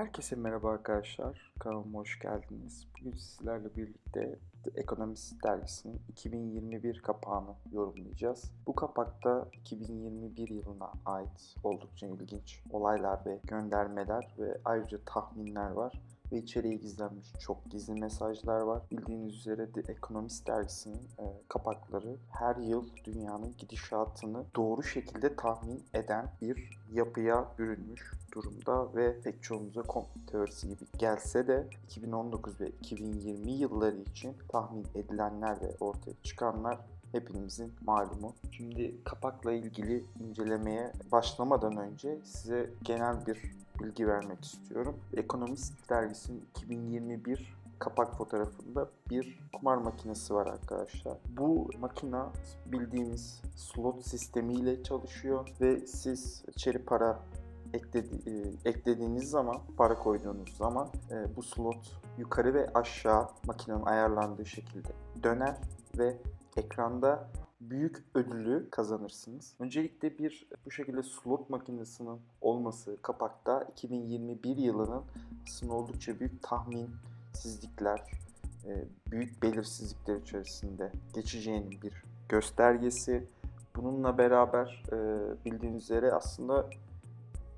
Herkese merhaba arkadaşlar. Kanalıma hoş geldiniz. Bugün sizlerle birlikte The Economist dergisinin 2021 kapağını yorumlayacağız. Bu kapakta 2021 yılına ait oldukça ilginç olaylar ve göndermeler ve ayrıca tahminler var ve içeriye gizlenmiş çok gizli mesajlar var. Bildiğiniz üzere The Economist dergisinin e, kapakları her yıl dünyanın gidişatını doğru şekilde tahmin eden bir yapıya bürünmüş durumda ve pek çoğumuza komplo teorisi gibi gelse de 2019 ve 2020 yılları için tahmin edilenler ve ortaya çıkanlar hepimizin malumu. Şimdi kapakla ilgili incelemeye başlamadan önce size genel bir bilgi vermek istiyorum. Ekonomist dergisinin 2021 kapak fotoğrafında bir kumar makinesi var arkadaşlar. Bu makina bildiğimiz slot sistemiyle çalışıyor ve siz içeri para ekledi, e, eklediğiniz zaman, para koyduğunuz zaman e, bu slot yukarı ve aşağı makinenin ayarlandığı şekilde döner ve ekranda büyük ödülü kazanırsınız. Öncelikle bir bu şekilde slot makinesinin olması kapakta 2021 yılının aslında oldukça büyük tahminsizlikler, e, büyük belirsizlikler içerisinde geçeceğinin bir göstergesi. Bununla beraber e, bildiğiniz üzere aslında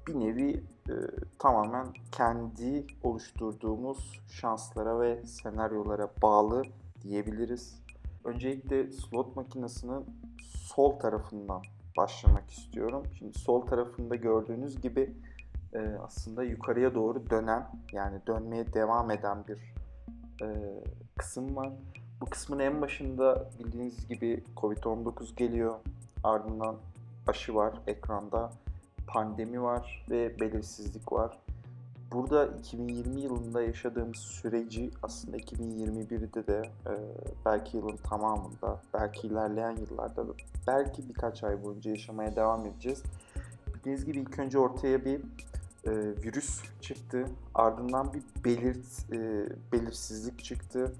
bir nevi e, tamamen kendi oluşturduğumuz şanslara ve senaryolara bağlı diyebiliriz. Öncelikle slot makinesinin sol tarafından başlamak istiyorum. Şimdi sol tarafında gördüğünüz gibi e, aslında yukarıya doğru dönen yani dönmeye devam eden bir e, kısım var. Bu kısmın en başında bildiğiniz gibi Covid-19 geliyor. Ardından aşı var ekranda. Pandemi var ve belirsizlik var. Burada 2020 yılında yaşadığımız süreci aslında 2021'de de e, belki yılın tamamında, belki ilerleyen yıllarda da, belki birkaç ay boyunca yaşamaya devam edeceğiz. Bildiğiniz gibi ilk önce ortaya bir e, virüs çıktı. Ardından bir belirt, e, belirsizlik çıktı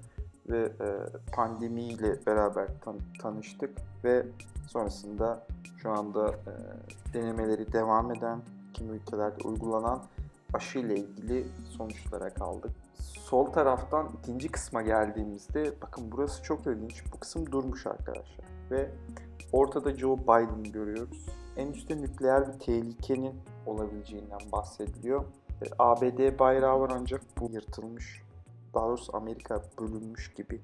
ve e, pandemiyle beraber tan- tanıştık ve sonrasında şu anda e, denemeleri devam eden, kimi ülkelerde uygulanan aşı ile ilgili sonuçlara kaldık. Sol taraftan ikinci kısma geldiğimizde bakın burası çok ilginç. Bu kısım durmuş arkadaşlar ve ortada Joe Biden görüyoruz. En üstte nükleer bir tehlikenin olabileceğinden bahsediliyor. E, ABD bayrağı var ancak bu yırtılmış. Daha doğrusu Amerika bölünmüş gibi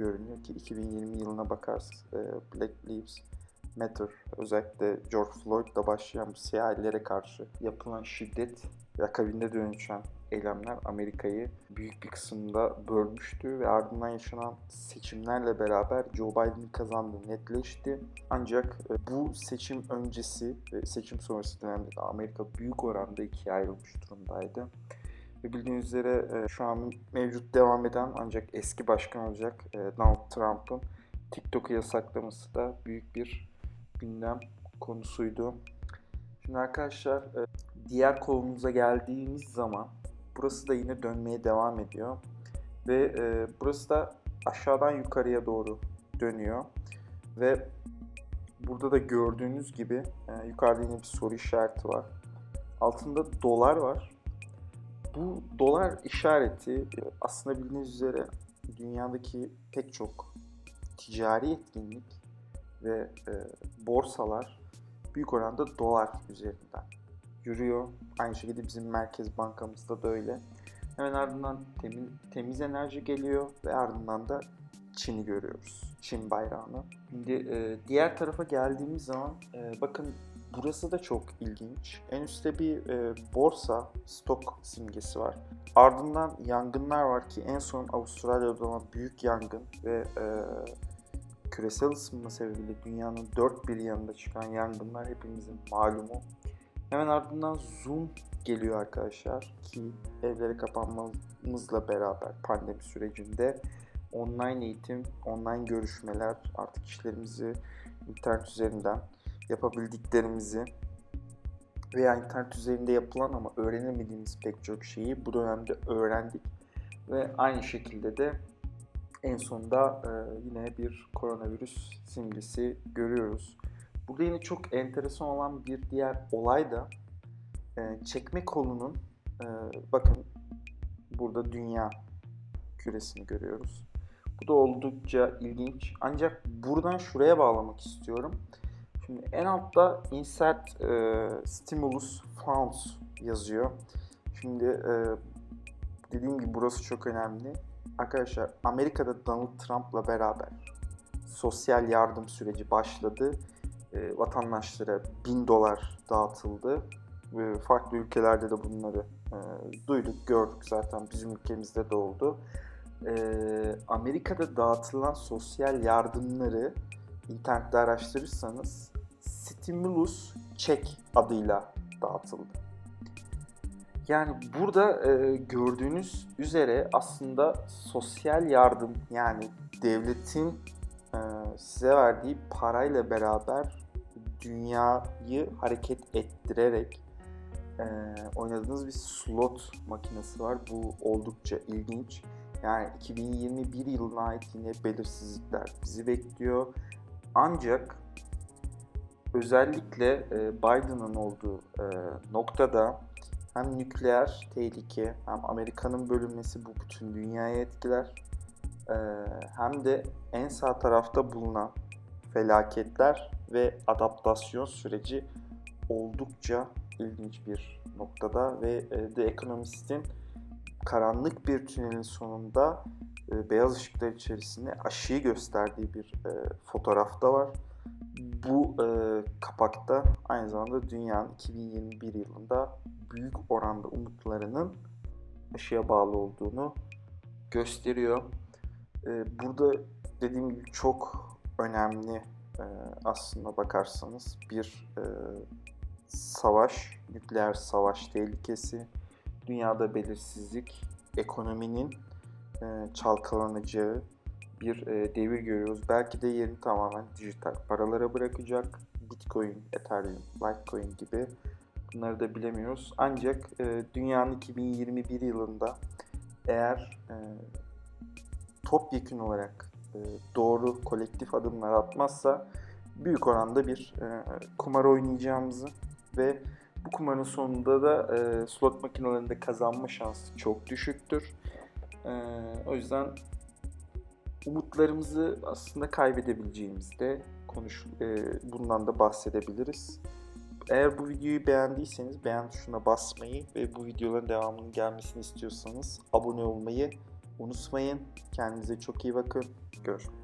görünüyor ki 2020 yılına bakarsınız e, Black Lives Matter özellikle George Floyd'la başlayan siyahilere karşı yapılan şiddet akabinde dönüşen eylemler Amerika'yı büyük bir kısımda bölmüştü ve ardından yaşanan seçimlerle beraber Joe Biden'ın kazandığı netleşti. Ancak e, bu seçim öncesi ve seçim sonrası dönemde de Amerika büyük oranda ikiye ayrılmış durumdaydı. Ve bildiğiniz üzere e, şu an mevcut devam eden ancak eski başkan olacak e, Donald Trump'ın TikTok'u yasaklaması da büyük bir gündem konusuydu. Şimdi arkadaşlar diğer kolumuza geldiğimiz zaman burası da yine dönmeye devam ediyor. Ve e, burası da aşağıdan yukarıya doğru dönüyor. Ve burada da gördüğünüz gibi e, yukarıda yine bir soru işareti var. Altında dolar var. Bu dolar işareti e, aslında bildiğiniz üzere dünyadaki pek çok ticari etkinlik ve e, borsalar büyük oranda dolar üzerinden yürüyor. Aynı şekilde bizim Merkez Bankamızda da öyle. Hemen ardından temiz, temiz enerji geliyor ve ardından da Çin'i görüyoruz. Çin bayrağını. Şimdi e, diğer tarafa geldiğimiz zaman e, bakın burası da çok ilginç. En üstte bir e, borsa stok simgesi var. Ardından yangınlar var ki en son Avustralya'da olan büyük yangın ve e, küresel ısınma sebebiyle dünyanın dört bir yanında çıkan yangınlar hepimizin malumu. Hemen ardından Zoom geliyor arkadaşlar ki evlere kapanmamızla beraber pandemi sürecinde online eğitim, online görüşmeler, artık işlerimizi internet üzerinden yapabildiklerimizi veya internet üzerinde yapılan ama öğrenemediğimiz pek çok şeyi bu dönemde öğrendik ve aynı şekilde de en sonunda e, yine bir koronavirüs simgesi görüyoruz. Burada yine çok enteresan olan bir diğer olay da e, çekme kolunun Ee, bakın burada dünya küresini görüyoruz. Bu da oldukça ilginç. Ancak buradan şuraya bağlamak istiyorum. Şimdi en altta insert e, stimulus funds yazıyor. Şimdi e, dediğim gibi burası çok önemli. Arkadaşlar Amerika'da Donald Trump'la beraber sosyal yardım süreci başladı. E, vatandaşlara bin dolar dağıtıldı. Ve farklı ülkelerde de bunları e, duyduk, gördük zaten bizim ülkemizde de oldu. E, Amerika'da dağıtılan sosyal yardımları internette araştırırsanız stimulus check adıyla dağıtıldı. Yani burada e, gördüğünüz üzere aslında sosyal yardım yani devletin e, size verdiği parayla beraber dünyayı hareket ettirerek e, oynadığınız bir slot makinesi var. Bu oldukça ilginç. Yani 2021 yılına ait yine belirsizlikler bizi bekliyor. Ancak özellikle Biden'ın olduğu noktada hem nükleer tehlike hem Amerika'nın bölünmesi bu bütün dünyayı etkiler. Hem de en sağ tarafta bulunan felaketler ve adaptasyon süreci oldukça ilginç bir noktada ve The Economist'in karanlık bir tünelin sonunda beyaz ışıklar içerisinde aşıyı gösterdiği bir fotoğrafta var. Bu e, kapakta aynı zamanda dünyanın 2021 yılında büyük oranda umutlarının aşıya bağlı olduğunu gösteriyor. E, burada dediğim gibi çok önemli e, aslında bakarsanız bir e, savaş, nükleer savaş tehlikesi, dünyada belirsizlik, ekonominin e, çalkalanacağı bir e, devir görüyoruz. Belki de yerini tamamen dijital paralara bırakacak. Bitcoin, Ethereum, Litecoin gibi bunları da bilemiyoruz. Ancak e, dünyanın 2021 yılında eğer e, topyekun olarak e, doğru kolektif adımlar atmazsa büyük oranda bir e, kumar oynayacağımızı ve bu kumarın sonunda da e, slot makinelerinde kazanma şansı çok düşüktür. E, o yüzden umutlarımızı aslında kaybedebileceğimizde konuş e, bundan da bahsedebiliriz. Eğer bu videoyu beğendiyseniz beğen tuşuna basmayı ve bu videoların devamının gelmesini istiyorsanız abone olmayı unutmayın. Kendinize çok iyi bakın. Görüşmek